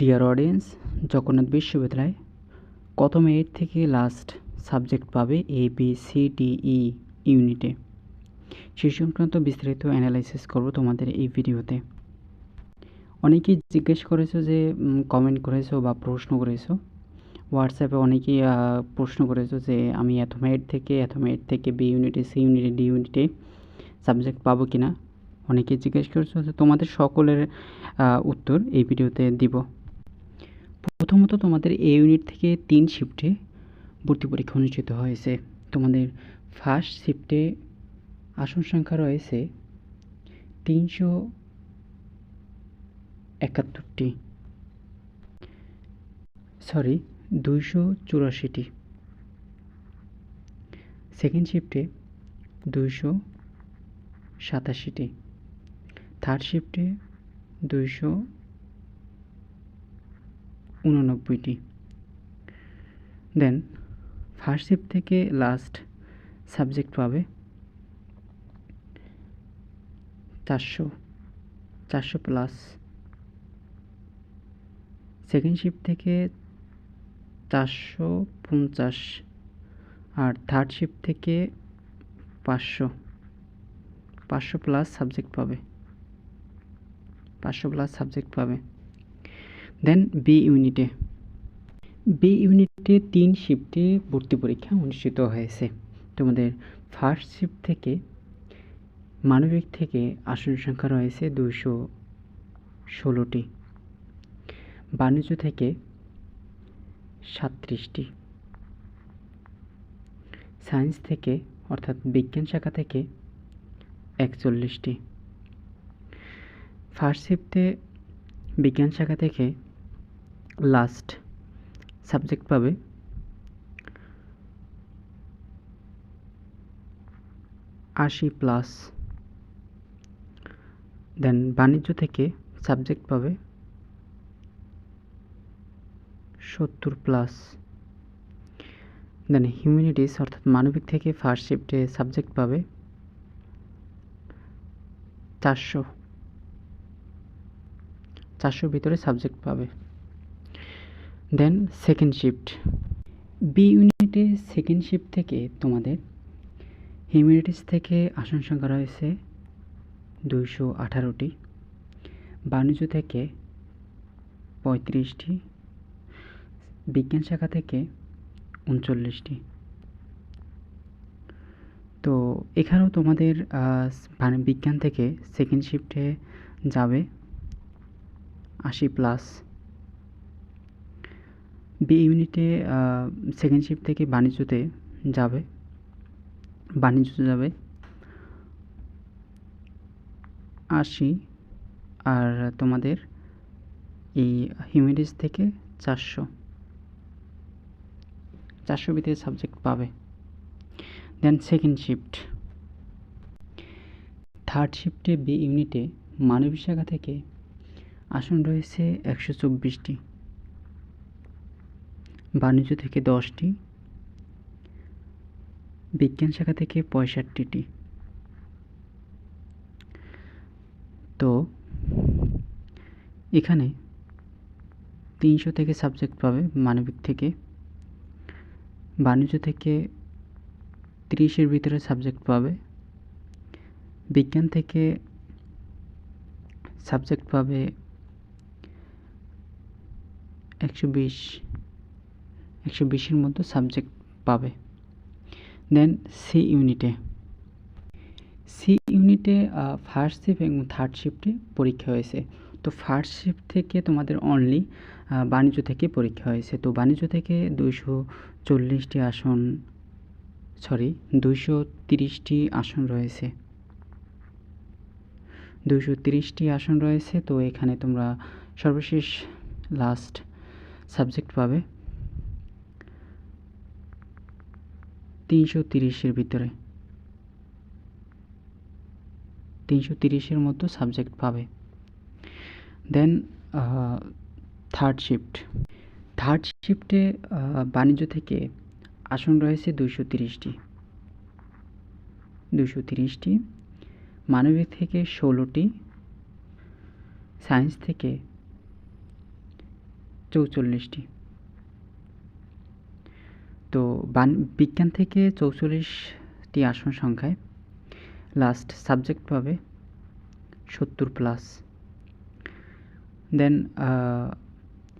Dear audience Jagannath বিশ্ববিদ্যালয় কত minute থেকে লাস্ট সাবজেক্ট পাবে A B C D E ইউনিটে সে সংক্রান্ত বিস্তারিত অ্যানালাইসিস করব তোমাদের এই ভিডিওতে অনেকেই জিজ্ঞেস করেছ যে কমেন্ট করেছ বা প্রশ্ন করেছ। হোয়াটসঅ্যাপে অনেকেই প্রশ্ন করেছ যে, আমি এত মিনিট থেকে এত মিনিট থেকে বি ইউনিটে সি ইউনিটে ডি ইউনিটে সাবজেক্ট পাবো কি না অনেকে জিজ্ঞেস করেছ যে, তোমাদের সকলের উত্তর এই ভিডিওতে দিব। প্রথমত তোমাদের এ ইউনিট থেকে তিন শিফটে ভর্তি পরীক্ষা অনুষ্ঠিত হয়েছে। তোমাদের ফার্স্ট শিফটে আসন সংখ্যা রয়েছে তিনশো একাত্তরটি। সরি দুইশো চুরাশিটি। সেকেন্ড শিফটে দুইশো সাতাশিটি। থার্ড শিফটে দুইশো উননব্বইটি। দেন ফার্স্ট শিফট থেকে লাস্ট সাবজেক্ট পাবে চারশো চারশো প্লাস সেকেন্ড শিফট থেকে চারশো পঞ্চাশ আর থার্ড শিফট থেকে পাঁচশো পাঁচশো প্লাস সাবজেক্ট পাবে। পাঁচশো প্লাস সাবজেক্ট পাবে। দেন বি ইউনিটে বি ইউনিটে তিন শিফটে ভর্তি পরীক্ষা অনুষ্ঠিত হয়েছে। তোমাদের ফার্স্ট শিফট থেকে মানবিক থেকে আসন সংখ্যা রয়েছে দুশো ষোলোটি। বাণিজ্য থেকে সাতত্রিশটি। সায়েন্স থেকে, অর্থাৎ বিজ্ঞান শাখা থেকে একচল্লিশটি। ফার্স্ট শিফটে বিজ্ঞান শাখা থেকে লাস্ট সাবজেক্ট পাবে। আশি প্লাস দেন বাণিজ্য থেকে সাবজেক্ট পাবে সত্তর প্লাস দেন হিউম্যানিটিস অর্থাৎ মানবিক থেকে ফার্স্ট শিফটে সাবজেক্ট পাবে চারশো। চারশোর ভিতরে সাবজেক্ট পাবে। দেন সেকেন্ড শিফট বি ইউনিটে সেকেন্ড শিফট থেকে তোমাদের হিউম্যানিটিস থেকে আসন সংখ্যা রয়েছে দুইশো আঠারোটি। বাণিজ্য থেকে পঁয়ত্রিশটি। বিজ্ঞান শাখা থেকে উনচল্লিশটি। তো এখানেও তোমাদের মানে বিজ্ঞান থেকে সেকেন্ড শিফটে যাবে আশি প্লাস বি ইউনিটে সেকেন্ড শিফট থেকে বাণিজ্যতে যাবে। বাণিজ্যতে যাবে। আশি, আর তোমাদের এই হিউম্যানিটিস থেকে চারশো। চারশো ভিতরে সাবজেক্ট পাবে। দেন সেকেন্ড শিফট থার্ড শিফটে বি ইউনিটে মানবিক শাখা থেকে আসন রয়েছে একশো চব্বিশটি। বাণিজ্য থেকে দশটি, বিজ্ঞান শাখা থেকে পঁয়ষট্টিটি। তো, এখানে তিনশো থেকে সাবজেক্ট পাবে মানবিক থেকে। বাণিজ্য থেকে তিরিশের ভিতরে সাবজেক্ট পাবে। বিজ্ঞান থেকে সাবজেক্ট পাবে একশো বিশ। একশো বিশের মতো সাবজেক্ট পাবে। দেন সি ইউনিটে সি ইউনিটে ফার্স্ট শিফট এবং থার্ড শিফটে পরীক্ষা হয়েছে। তো ফার্স্ট শিফট থেকে তোমাদের অনলি বাণিজ্য থেকে পরীক্ষা হয়েছে। তো বাণিজ্য থেকে দুইশো চল্লিশটি আসন সরি দুইশো তিরিশটি আসন রয়েছে। দুইশো তিরিশটি আসন রয়েছে, তো এখানে তোমরা সর্বশেষ লাস্ট সাবজেক্ট পাবে। তিনশো তিরিশের ভিতরে। তিনশো তিরিশের মতো সাবজেক্ট পাবে। দেন থার্ড শিফট থার্ড শিফটে বাণিজ্য থেকে আসন রয়েছে দুশো তিরিশটি। দুশো তিরিশটি মানবিক থেকে ষোলোটি সায়েন্স থেকে চৌচল্লিশটি। তো বিজ্ঞান থেকে চৌচল্লিশটি আসন সংখ্যায় লাস্ট সাবজেক্ট পাবে সত্তর প্লাস দেন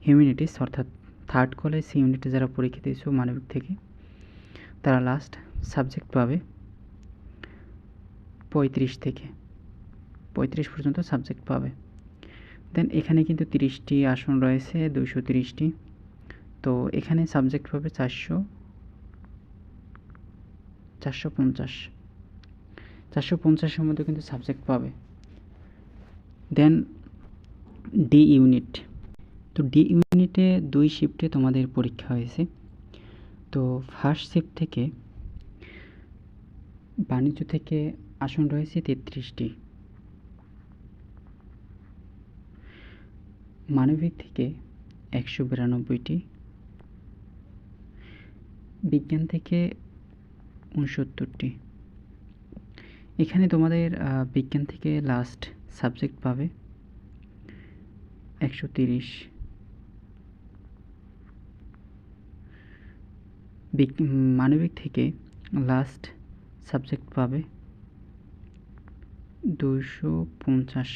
হিউম্যানিটিস অর্থাৎ থার্ড কলেজ ইউনিটে যারা পরীক্ষা দিয়েছ মানবিক থেকে, তারা লাস্ট সাবজেক্ট পাবে পঁয়ত্রিশ থেকে। পঁয়ত্রিশ পর্যন্ত সাবজেক্ট পাবে। দেন এখানে কিন্তু তিরিশটি আসন রয়েছে, দুইশো তিরিশটি। তো এখানে সাবজেক্ট পাবে চারশো চারশো পঞ্চাশ। চারশো পঞ্চাশের মধ্যে কিন্তু সাবজেক্ট পাবে। দেন ডি ইউনিট তো ডি ইউনিটে দুই শিফটে তোমাদের পরীক্ষা হয়েছে। তো ফার্স্ট শিফট থেকে বাণিজ্য থেকে আসন রয়েছে তেত্রিশটি। মানবিক থেকে একশো বিরানব্বইটি। বিজ্ঞান থেকে উনসত্তরটি এখানে তোমাদের বিজ্ঞান থেকে লাস্ট সাবজেক্ট পাবে একশো তিরিশ। মানবিক থেকে লাস্ট সাবজেক্ট পাবে দুশো পঞ্চাশ।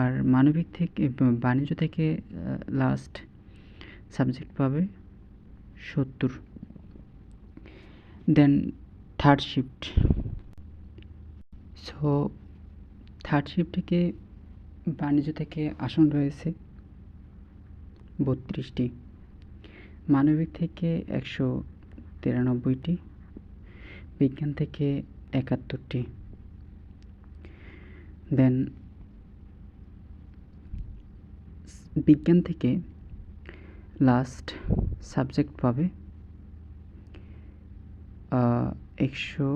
আর মানবিক থেকে বাণিজ্য থেকে লাস্ট সাবজেক্ট পাবে সত্তর। Then third shift so third shift থেকে বাণিজ্য থেকে আসন রয়েছে বত্রিশটি। মানবিক থেকে একশো তিরানব্বইটি। বিজ্ঞান থেকে একাত্তরটি। দেন বিজ্ঞান থেকে লাস্ট সাবজেক্ট পাবে একশো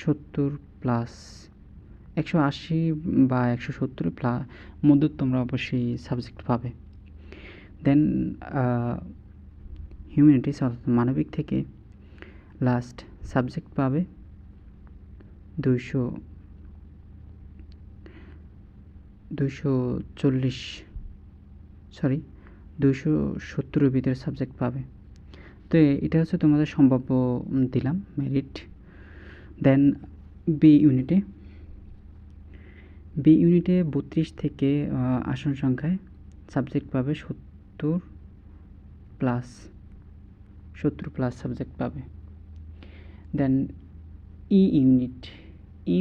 সত্তর প্লাস একশো আশি বা একশো সত্তর প্লা মধ্যে তোমরা অবশ্যই সাবজেক্ট পাবে। দেন হিউম্যানিটিস অর্থাৎ মানবিক থেকে লাস্ট সাবজেক্ট পাবে দুইশো দুইশো চল্লিশ সরি দুইশো সত্তরের ভিতরে সাবজেক্ট পাবে। তো এটা হচ্ছে তোমাদের সম্ভাব্য দিলাম মেরিট দেন বি ইউনিটে বি ইউনিটে বত্রিশ থেকে আসন সংখ্যায় সাবজেক্ট পাবে সত্তর প্লাস সত্তর প্লাস সাবজেক্ট পাবে। দেন ই ইউনিট ই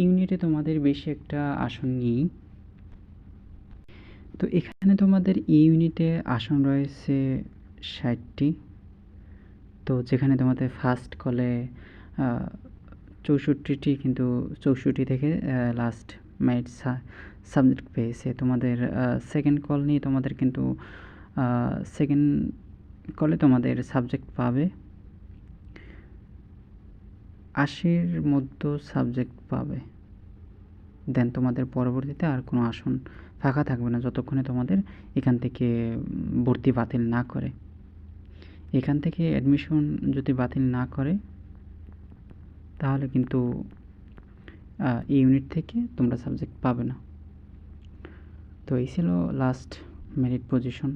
ইউনিটে তোমাদের বেশি একটা আসন নেই। তো এখানে তোমাদের ই ইউনিটে আসন রয়েছে ষাটটি। তো যেখানে তোমাদের ফার্স্ট কলে চৌষট্টিটি কিন্তু চৌষট্টি থেকে লাস্ট মেরিট সাবজেক্ট পেয়েছে। তোমাদের সেকেন্ড কল নিয়ে তোমাদের কিন্তু সেকেন্ড কলে তোমাদের সাবজেক্ট পাবে। আশির মধ্যে সাবজেক্ট পাবে। দেন তোমাদের পরবর্তীতে আর কোনো আসন ফাঁকা থাকবে না, যতক্ষণে তোমাদের এখান থেকে ভর্তি বাতিল না করে। এখান থেকে অ্যাডমিশন যদি বাতিল না করে, তাহলে কিন্তু এই ইউনিট থেকে তোমরা সাবজেক্ট পাবে না। তো এই ছিল লাস্ট মেরিট পজিশন